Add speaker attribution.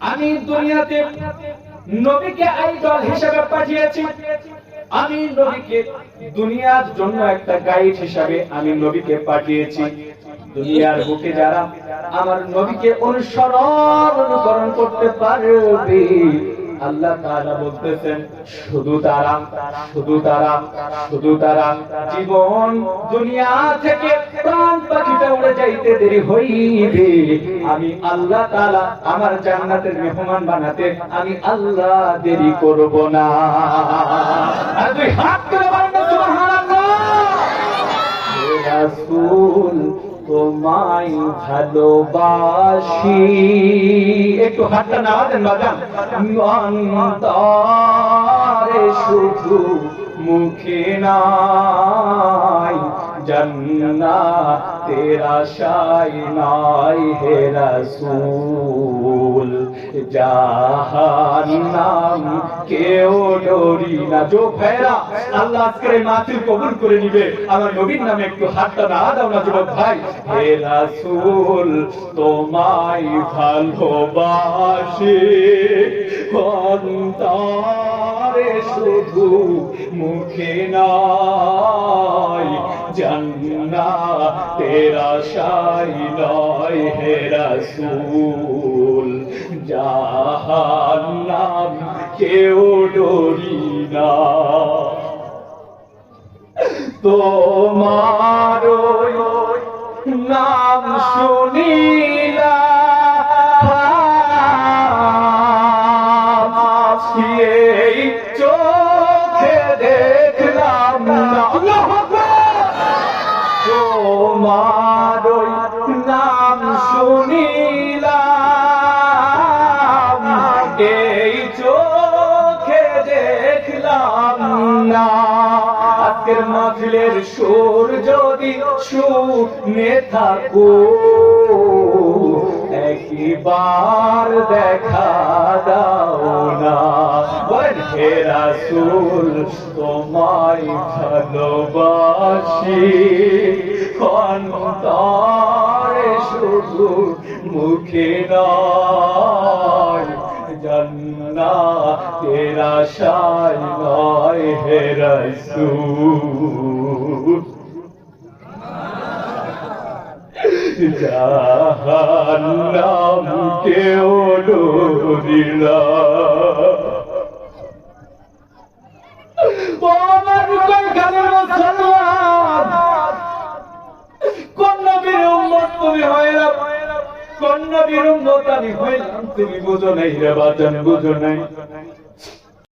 Speaker 1: আমি দুনিয়াতে নবীকে আইডল হিসেবে পাঠিয়েছি। আমি নবীকে দুনিয়ার জন্য একটা গাইড হিসাবে আমি নবীকে পাঠিয়েছি। দুনিয়ার বুকে যারা আমার নবীকে অনুসরণ অনুকরণ করতে পারবে আল্লাহ তাআলা বলতেছেন, শুধু তারা শুধু তারা শুধু তারা জীবন দুনিয়া থেকে প্রাণ পাখিটা উড়ে যাইতে দেরি হইবে। আমি আল্লাহ আমার জান্নাতের মেহমান বানাতে আমি আল্লাহ দেরি করব না। হে তোমায় ভালোবাসি। একটু হাতটা না দেন অন্তরে শুধু মুখে নাই। জান্নাতের আশায় নাই হে রাসূল। জাহান্নাম কেউ ডরি না। জো ভাইরা আল্লাহ কবুল করে নিবে। আমার নবীর নামে একটু হাতটা না দাও না যুবক ভাই। হে তোমায় ভালোবাসি। শুধু মুখে নাই জান্নাতের শাই নয় হে রাসূল। জাহান্নাম কেউ ডরি না। তোমার নাম শুনিলা তোমার নাম শুনিলাম। এই চোখে দেখলাম না। আজকের মাহফিলের সুর যদি শুনে থাকো একবার দেখা দাও না। হে রাসূল, তোমায় ভালোবাসি। অন্তরে শুধু মুখে নয় জান্নাতের আশায় নয় হে রাসূল। জাহান্নাম কোন নবীর উম্মত তুমি হইলা কোন তুমি বুঝো নাই রে বাজান বুঝো নাই।